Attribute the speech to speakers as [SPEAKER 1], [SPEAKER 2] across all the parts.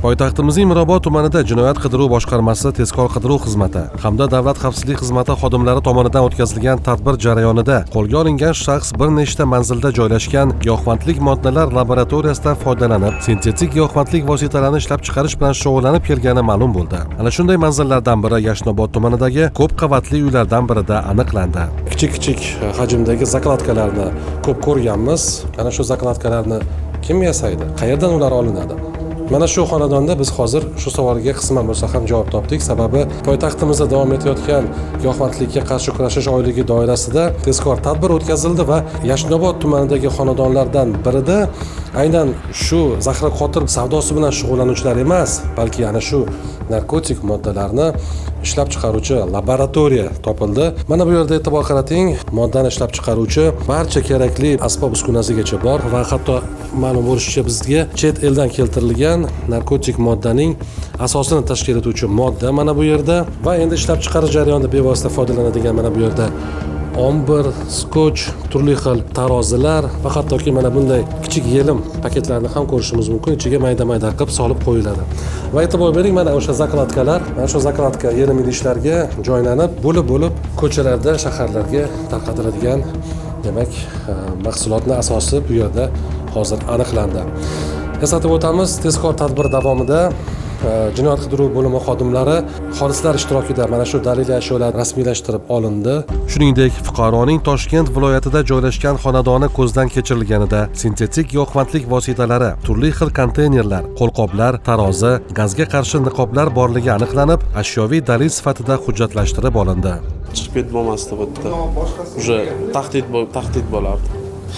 [SPEAKER 1] poytaxtimizning mirobod tumanida jinoyat qidiruv boshqarmasi tezkor qidiruv xizmati hamda davlat xavfsizlik xizmati xodimlari tomonidan o'tkazilgan tadbir jarayonida qo'lga olingan shaxs bir nechta manzilda joylashgan giyohvandlik moddalar laboratoriyasidan foydalanib sintetik giyohvandlik vositalarini ishlab chiqarish bilan shug'ullanib kelgani ma'lum bo'ldi. Ana shunday manzillardan biri yashnobod tumanidagi ko'p qavatli uylardan birida aniqlandi. Kichik kichik e, hajmdagi zakladkalarni ko'p ko'rganmiz. Ana shu zakladkalarni kim yasaydi? Qayerdan ular olinadi? Mana shu xonadonda biz hozir shu savolga qisman bo'lsa ham javob topdik. Sababi poytaxtimizda davom etayotgan giyohvandlikka qarshi kurashish oyligi doirasida tezkor tadbir o'tkazildi va yashnobod tumanidagi xonadonlardan birida aynan shu zahri qotil savdosi bilan shug'ullanuvchilar emas balki ana shu narkotik moddalarni ishlab chiqaruvchi laboratoriya topildi. Mana bu yerda e'tibor qarating moddani ishlab chiqaruvchi barcha kerakli asbob uskunasigacha bor va hatto ma'lum bo'lishicha bizga chet eldan keltirilgan narkotik moddaning asosini tashkil etuvchi modda mana bu yerda va endi ishlab chiqarish jarayonida bevosita foydalanadigan mana bu yerda ombir skoch turli xil tarozilar va hattoki mana bunday kichik yelim paketlarni ham ko'rishimiz mumkin. Ichiga mayda mayda qilib solib qo'yiladi. Va e'tibor bering mana o'sha zakladkalar mana shu zakladka yelim idishlarga joylanib bo'lib bo'lib ko'chalarda shaharlarga tarqatiladigan demak eh, mahsulotni asosi bu yerda hozir aniqlandi. Eslatib o'tamiz tezkor tadbir davomida e, jinoyat qidiruv bo'limi xodimlari xolislar ishtirokida mana shu daliliy ashyolar rasmiylashtirib olindi. Shuningdek fuqaroning toshkent viloyatida joylashgan xonadoni ko'zdan kechirilganida sintetik giyohvandlik vositalari turli xil konteynerlar qo'lqoplar tarozi gazga qarshi niqoblar borligi aniqlanib ashyoviy dalil sifatida hujjatlashtirib olindi.
[SPEAKER 2] Chiqib ketib bo'lmasdi bu yerda уже tahdid tahdid bo'lardi.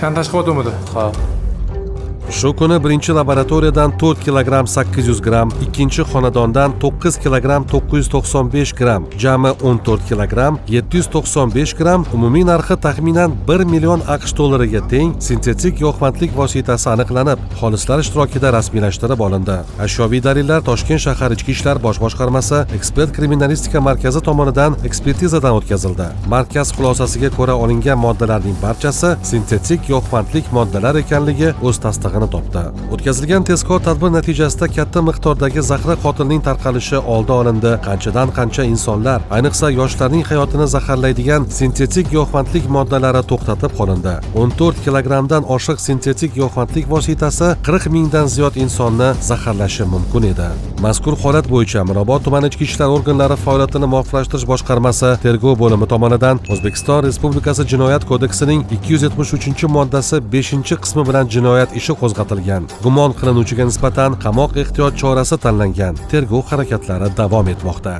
[SPEAKER 3] Shantaj qilyaptimi
[SPEAKER 2] ha
[SPEAKER 1] shu kuni birinchi laboratoriyadan 4 kilogramm 800 gramm ikkinchi xonadondan 9 kilogramm 995 gramm jami 14 kilogramm 795 gramm umumiy narxi taxminan 1 million aqsh dollariga teng sintetik giyohvandlik vositasi aniqlanib xolislar ishtirokida rasmiylashtirib olindi. Ashyoviy dalillar toshkent shahar ichki ishlar bosh boshqarmasi ekspert kriminalistika markazi tomonidan ekspertizadan o'tkazildi. Markaz xulosasiga ko'ra olingan moddalarning barchasi sintetik giyohvandlik moddalar ekanligi o'z tasdig'ini topdi. O'tkazilgan tezkor tadbir natijasida katta miqdordagi zahra qotilning tarqalishi oldi olindi. Qanchadan qancha insonlar ayniqsa yoshlarning hayotini zaharlaydigan sintetik giyohvandlik moddalari to'xtatib qolindi. 14 kilogrammdan oshiq sintetik giyohvandlik vositasi 40 mingdan ziyod insonni zaharlashi mumkin edi. Mazkur holat bo'yicha mirobod tumani ichki ishlar organlari faoliyatini muvofiqlashtirish boshqarmasi tergov bo'limi tomonidan o'zbekiston respublikasi jinoyat kodeksining 273 moddasi beshinchi qismi bilan jinoyat ishi qo'zg'atilgan. Gumon qilinuvchiga nisbatan qamoq ehtiyot chorasi tanlangan. Tergov harakatlari davom etmoqda.